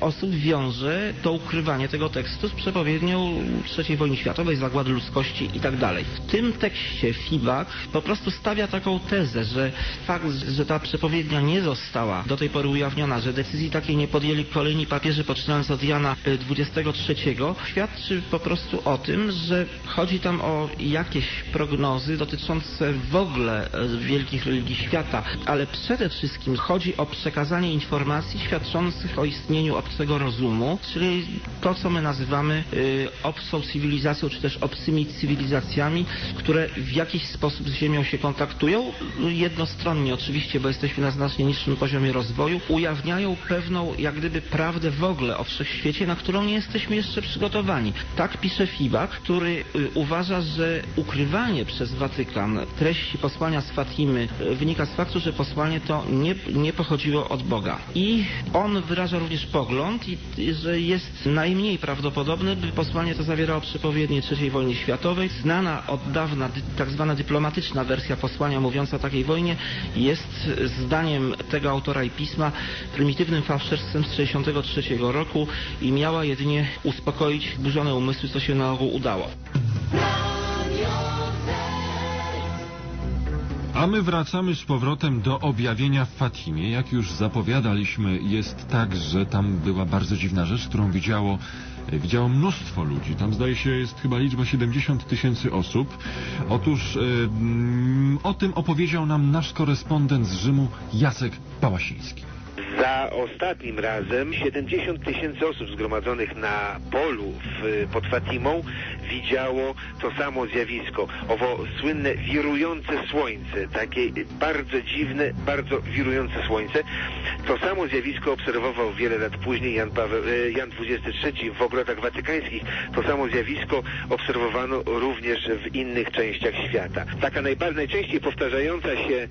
osób wiąże to ukrywanie tego tekstu z przepowiednią III wojny światowej, zagłady ludzkości i tak. W tym tekście Fibak po prostu stawia taką tezę, że fakt, że ta przepowiednia nie została do tej pory ujawniona, że decyzji takiej nie podjęli kolejni papieże poczynając od Jana XXIII, świadczy po prostu o tym, że chodzi tam o jakieś prognozy dotyczące w ogóle y, wielkich religii świata, ale przede wszystkim chodzi o przekazanie informacji świadczących o istnieniu obcego rozumu, czyli to, co my nazywamy y, obcą cywilizacją, czy też obcymi cywilizacjami, które w jakiś sposób z Ziemią się kontaktują, jednostronnie oczywiście, bo jesteśmy na znacznie niższym poziomie rozwoju, ujawniają pewną, jak gdyby, prawdę w ogóle o wszechświecie, na którą nie jesteśmy jeszcze przygotowani. Tak pisze Fibak, który y, uważa, że ukrywanie przez Watykan treści posłania z Fatimy y, wynika z faktu, że posłanie to nie, nie pochodziło od Boga. I on wyraża również pogląd, i, że jest najmniej prawdopodobne, by posłanie to zawierało przepowiednie III wojny światowej. Znana od dawna tak zwana dyplomatyczna wersja posłania mówiąca o takiej wojnie jest zdaniem tego autora i pisma prymitywnym fałszerstwem z 1963 roku i miała jedynie uspokoić burzone umysły, co się na ogół udało. A my wracamy z powrotem do objawienia w Fatimie. Jak już zapowiadaliśmy, jest tak, że tam była bardzo dziwna rzecz, którą widziało, widziało mnóstwo ludzi. Tam zdaje się jest chyba liczba 70 tysięcy osób. Otóż mm, o tym opowiedział nam nasz korespondent z Rzymu Jacek Pałasiński. Za ostatnim razem 70 tysięcy osób zgromadzonych na polu w, pod Fatimą widziało to samo zjawisko. Owo słynne wirujące słońce, takie bardzo dziwne, bardzo wirujące słońce. To samo zjawisko obserwował wiele lat później Jan, Paweł, e, Jan XXIII w ogrodach watykańskich. To samo zjawisko obserwowano również w innych częściach świata. Taka najbardziej najczęściej powtarzająca się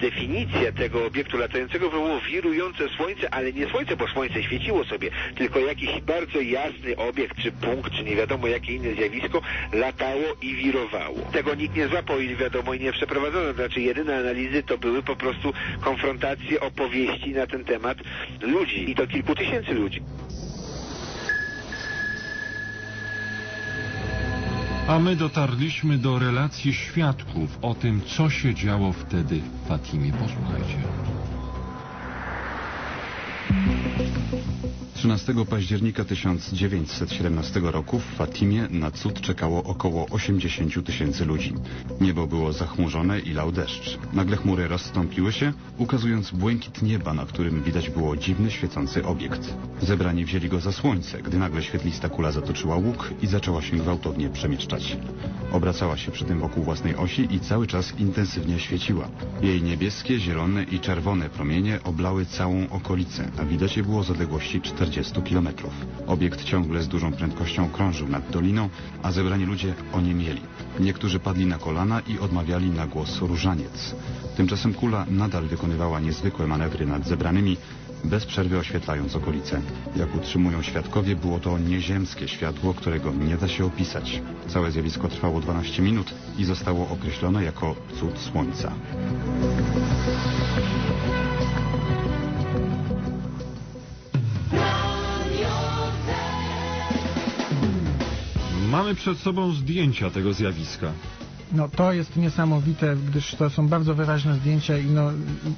definicja tego obiektu latającego było wirujące słońce, ale nie słońce, bo słońce świeciło sobie, tylko jakiś bardzo jasny obiekt, czy punkt, czy nie wiadomo jakie inne zjawisko latało i wirowało. Tego nikt nie złapał i wiadomo i nie przeprowadzono. Znaczy jedyne analizy to były po prostu konfrontacje, opowieści na ten temat ludzi i to kilku tysięcy ludzi. A my dotarliśmy do relacji świadków o tym, co się działo wtedy w Fatimie. Posłuchajcie. 13 października 1917 roku w Fatimie na cud czekało około 80 tysięcy ludzi. Niebo było zachmurzone i lał deszcz. Nagle chmury rozstąpiły się, ukazując błękit nieba, na którym widać było dziwny, świecący obiekt. Zebrani wzięli go za słońce, gdy nagle świetlista kula zatoczyła łuk i zaczęła się gwałtownie przemieszczać. Obracała się przy tym wokół własnej osi i cały czas intensywnie świeciła. Jej niebieskie, zielone i czerwone promienie oblały całą okolicę, a widać je było z 40 kilometrów. Obiekt ciągle z dużą prędkością krążył nad doliną, a zebrani ludzie oniemieli. Niektórzy padli na kolana i odmawiali na głos różaniec. Tymczasem kula nadal wykonywała niezwykłe manewry nad zebranymi, bez przerwy oświetlając okolice. Jak utrzymują świadkowie, było to nieziemskie światło, którego nie da się opisać. Całe zjawisko trwało 12 minut i zostało określone jako cud słońca. Mamy przed sobą zdjęcia tego zjawiska. No to jest niesamowite, gdyż to są bardzo wyraźne zdjęcia i no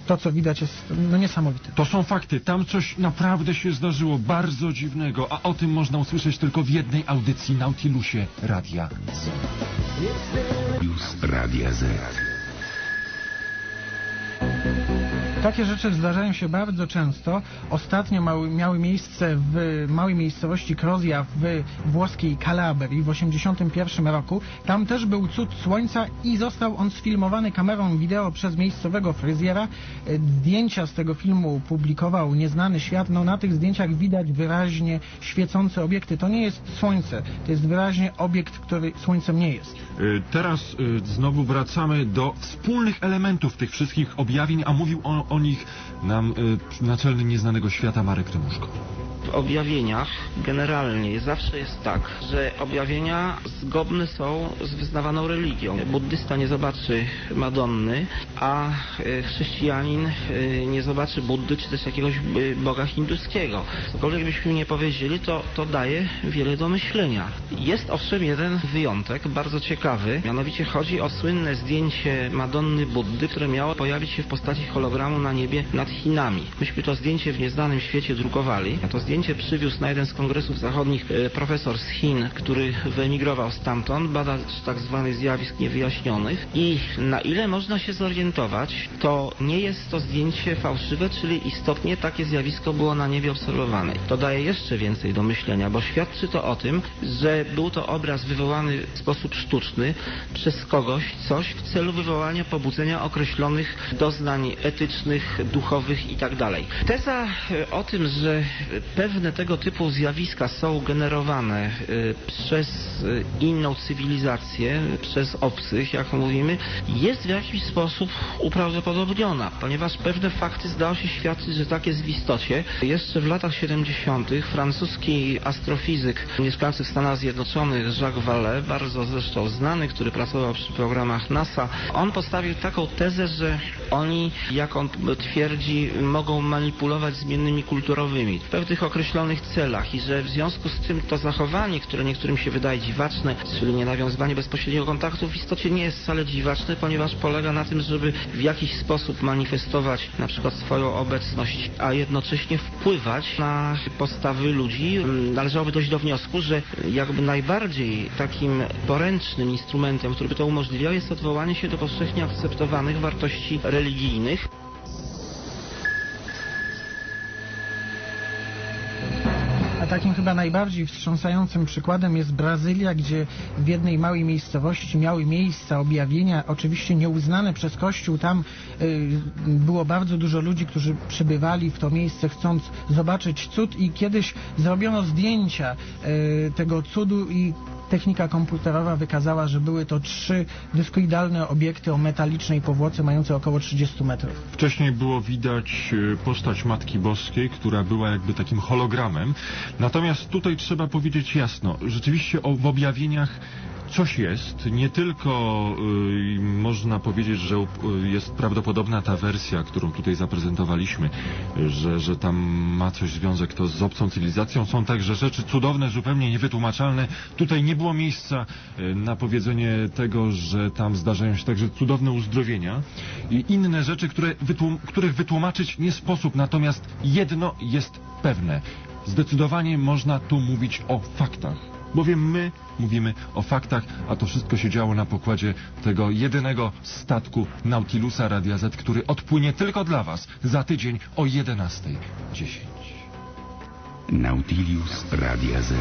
to co widać jest no niesamowite. To są fakty. Tam coś naprawdę się zdarzyło bardzo dziwnego, a o tym można usłyszeć tylko w jednej audycji Nautilusie Radia Z. Radia Z. Takie rzeczy zdarzają się bardzo często. Ostatnio mały, miały miejsce w małej miejscowości Krozja w włoskiej Kalabrii w 1981 roku. Tam też był cud słońca i został on sfilmowany kamerą wideo przez miejscowego fryzjera. Zdjęcia z tego filmu publikował Nieznany Świat. No na tych zdjęciach widać wyraźnie świecące obiekty. To nie jest słońce, to jest wyraźnie obiekt, który słońcem nie jest. Y, Teraz y, znowu wracamy do wspólnych elementów tych wszystkich objawień, a mówił o, o nich nam y, naczelny nieznanego świata Marek Tymuszko. W objawieniach generalnie zawsze jest tak, że objawienia zgodne są z wyznawaną religią. Buddysta nie zobaczy Madonny, a e, chrześcijanin e, nie zobaczy Buddy czy też jakiegoś e, boga hinduskiego. Cokolwiek byśmy nie powiedzieli, to, to daje wiele do myślenia. Jest owszem jeden wyjątek, bardzo ciekawy, mianowicie chodzi o słynne zdjęcie Madonny Buddy, które miało pojawić się w postaci hologramu na niebie nad Chinami. Myśmy to zdjęcie w nieznanym świecie drukowali, to zdjęcie przywiózł na jeden z kongresów zachodnich e, profesor z Chin, który wyemigrował stamtąd, badacz tak zwanych zjawisk niewyjaśnionych i na ile można się zorientować, to nie jest to zdjęcie fałszywe, czyli istotnie takie zjawisko było na niebie obserwowane. To daje jeszcze więcej do myślenia, bo świadczy to o tym, że był to obraz wywołany w sposób sztuczny przez kogoś, coś w celu wywołania pobudzenia określonych doznań etycznych, duchowych itd. Teza e, o tym, że pewne tego typu zjawiska są generowane e, przez e, inną cywilizację, przez obcych, jak mówimy, jest w jakiś sposób uprawdopodobniona, ponieważ pewne fakty zdało się świadczyć, że tak jest w istocie. Jeszcze w latach 70. francuski astrofizyk mieszkający w Stanach Zjednoczonych Jacques Vallée, bardzo zresztą znany, który pracował przy programach NASA, on postawił taką tezę, że oni, jak on twierdzi, mogą manipulować zmiennymi kulturowymi w pewnych określonych celach i że w związku z tym to zachowanie, które niektórym się wydaje dziwaczne, czyli nie nawiązywanie bezpośredniego kontaktu, w istocie nie jest wcale dziwaczne, ponieważ polega na tym, żeby w jakiś sposób manifestować na przykład swoją obecność, a jednocześnie wpływać na postawy ludzi. Należałoby dojść do wniosku, że jakby najbardziej takim poręcznym instrumentem, który by to umożliwiał, jest odwołanie się do powszechnie akceptowanych wartości religijnych. Takim chyba najbardziej wstrząsającym przykładem jest Brazylia, gdzie w jednej małej miejscowości miały miejsca objawienia, oczywiście nieuznane przez Kościół. Tam y, było bardzo dużo ludzi, którzy przybywali w to miejsce chcąc zobaczyć cud i kiedyś zrobiono zdjęcia y, tego cudu i technika komputerowa wykazała, że były to trzy dyskoidalne obiekty o metalicznej powłoce mające około 30 metrów. Wcześniej było widać e, postać Matki Boskiej, która była jakby takim hologramem. Natomiast tutaj trzeba powiedzieć jasno, rzeczywiście o, w objawieniach coś jest. Nie tylko y, można powiedzieć, że y, jest prawdopodobna ta wersja, którą tutaj zaprezentowaliśmy, że, że tam ma coś związek to z obcą cywilizacją. Są także rzeczy cudowne, zupełnie niewytłumaczalne. Tutaj nie było miejsca y, na powiedzenie tego, że tam zdarzają się także cudowne uzdrowienia i inne rzeczy, które wytłum których wytłumaczyć nie sposób. Natomiast jedno jest pewne. Zdecydowanie można tu mówić o faktach. Bowiem my mówimy o faktach, a to wszystko się działo na pokładzie tego jedynego statku Nautilusa Radia Z, który odpłynie tylko dla Was za tydzień o 11.10. Nautilus Radia Z.